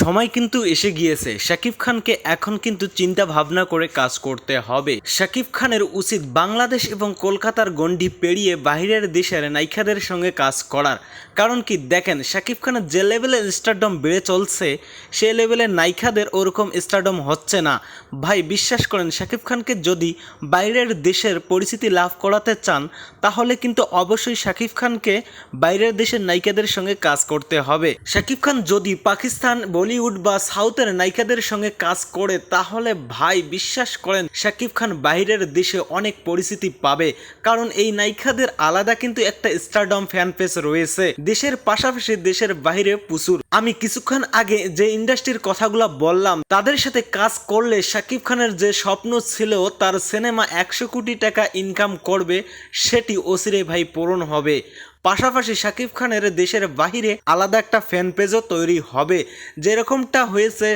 সময় কিন্তু এসে গিয়েছে। শাকিব খানকে এখন কিন্তু চিন্তা ভাবনা করে কাজ করতে হবে। শাকিব খানের উচিত বাংলাদেশ এবং কলকাতার গণ্ডি পেরিয়ে বাইরের দেশের নায়িকাদের সঙ্গে কাজ করার। কারণ কি, দেখেন, শাকিব খানের যে লেভেলের স্টারডম বেড়ে চলছে, সে লেভেলের নায়িকাদের ওরকম স্টারডম হচ্ছে না। ভাই, বিশ্বাস করেন, শাকিব খানকে যদি বাইরের দেশের পরিচিতি লাভ করাতে চান, তাহলে কিন্তু অবশ্যই শাকিব খানকে বাইরের দেশের নায়িকাদের সঙ্গে কাজ করতে হবে। শাকিব খান যদি পাকিস্তান বলিউড বা সাউথের নায়িকাদের সঙ্গে কাজ করে, তাহলে ভাই বিশ্বাস করেন, শাকিব খান বাইরের দেশে অনেক পরিচিতি পাবে। কারণ এই নায়িকাদের আলাদা কিন্তু একটা স্টারডম ফ্যান পেজ রয়েছে। দেশের পাশাপাশি দেশের বাইরে প্রচুর। আমি কিছুক্ষণ আগে যে ইন্ডাস্ট্রির কথাগুলো বললাম, তাদের সাথে কাজ করলে শাকিব খানের যে স্বপ্ন ছিল, তার সিনেমা একশো কোটি টাকা ইনকাম করবে, সেটি অচিরে ভাই পূরণ হবে। পাশাপাশি শাকিব খানের দেশের বাহিরে আলাদা একটা ফ্যান পেজও তৈরি হবে। যেরকমটা হয়েছে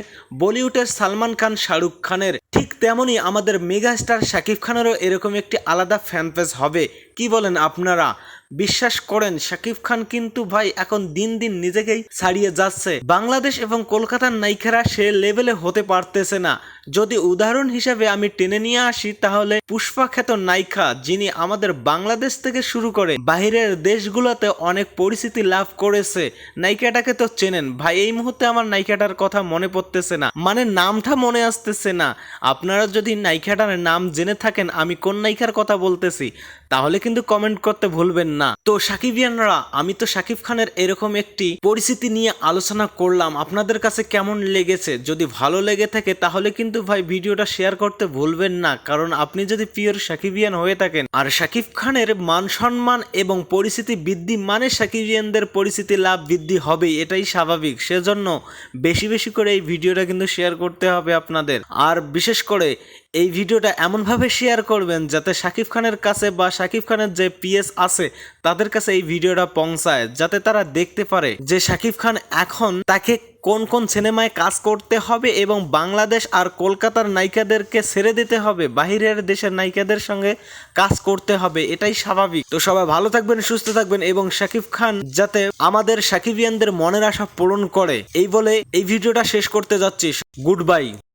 বলিউডের সালমান খান, শাহরুখ খানের। ঠিক তেমনই আমাদের মেগা স্টার শাকিব খানেরও এরকম একটি আলাদা ফ্যান পেজ হবে। কি বলেন আপনারা? বিশ্বাস করেন, শাকিব খান কিন্তু ভাই এখন দিন দিন নিজেকেই ছাড়িয়ে যাচ্ছে। বাংলাদেশ এবং কলকাতার নায়িকারা সে লেভেলে হতে পারতেছে না। যদি উদাহরণ হিসেবে আমি টেনে নিয়ে আসি, তাহলে পুষ্পা খ্যাত নায়িকা যিনি আমাদের বাংলাদেশ থেকে শুরু করে বাইরের দেশগুলোতে অনেক পরিচিতি লাভ করেছে, নায়িকাটাকে তো চেনেন। ভাই, এই মুহূর্তে আমার নায়িকাটার কথা মনে পড়তেছে না। মানে নামটা মনে আসতেছে না। আপনারা যদি নায়িকাটার নাম জেনে থাকেন, আমি কোন নায়িকার কথা বলতেছি, তাহলে কিন্তু কমেন্ট করতে ভুলবেন না। তো সাকিবিয়ানরা, আমি তো সাকিব খানের এরকম একটি পরিস্থিতি নিয়ে আলোচনা করলাম। আপনাদের কাছে কেমন লেগেছে? যদি ভালো লেগে থাকে, তাহলে কিন্তু ভাই ভিডিওটা শেয়ার করতে ভুলবেন না, কারণ আপনি যদি পিওর সাকিবিয়ান হয়ে থাকেন, আর সাকিব খানের মান সম্মান এবং পরিস্থিতি বৃদ্ধি মানে সাকিবিয়ানদের পরিস্থিতি লাভ বৃদ্ধি হবে এটাই স্বাভাবিক। সেজন্য বেশি বেশি করে এই ভিডিওটা কিন্তু শেয়ার করতে হবে আপনাদের। আর বিশেষ করে এই ভিডিওটা এমনভাবে শেয়ার করবেন যাতে শাকিব খানের কাছে বা শাকিব খানের যে পিএস আছে, তাদের কাছে এই ভিডিওটা পৌঁছায়, যাতে তারা দেখতে পারে যে শাকিব খান এখন তাকে কোন কোন সিনেমায় কাজ করতে হবে এবং বাংলাদেশ আর কলকাতার নায়িকাদেরকে ছেড়ে দিতে হবে, বাহিরের দেশের নায়িকাদের সঙ্গে কাজ করতে হবে, এটাই স্বাভাবিক। তো সবাই ভালো থাকবেন, সুস্থ থাকবেন এবং শাকিব খান যাতে আমাদের সাকিবিয়ানদের মনের আশা পূরণ করে। এই বলে এই ভিডিওটা শেষ করতে যাচ্ছি। Good bye.